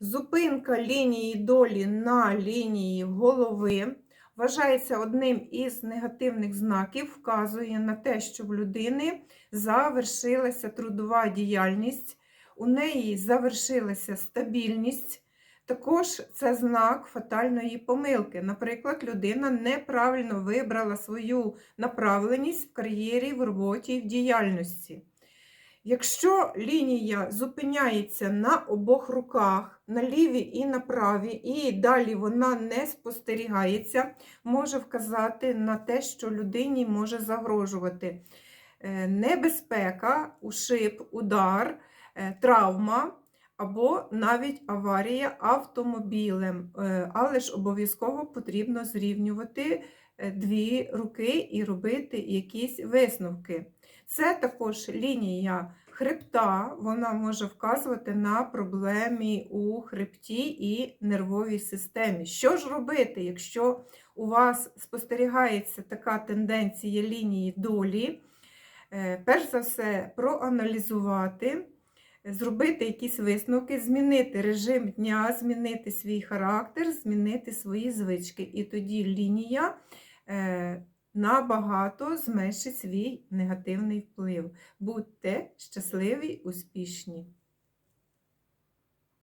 Зупинка лінії долі на лінії голови вважається одним із негативних знаків, вказує на те, що в людини завершилася трудова діяльність, у неї завершилася стабільність. Також це знак фатальної помилки. Наприклад, людина неправильно вибрала свою направленість в кар'єрі, в роботі і в діяльності. Якщо лінія зупиняється на обох руках, на лівій і на правій, і далі вона не спостерігається, може вказати на те, що людині може загрожувати. Е, небезпека, ушиб, удар, е, травма або навіть аварія автомобілем. Е, Але ж обов'язково потрібно зрівнювати е, дві руки і робити якісь висновки. Це також лінія хребта, вона може вказувати на проблеми у хребті і нервовій системі. Що ж робити, якщо у вас спостерігається така тенденція лінії долі? Е, Перш за все, проаналізувати, зробити якісь висновки, змінити режим дня, змінити свій характер, змінити свої звички. І тоді лінія е, набагато зменшить свій негативний вплив. Будьте щасливі, успішні!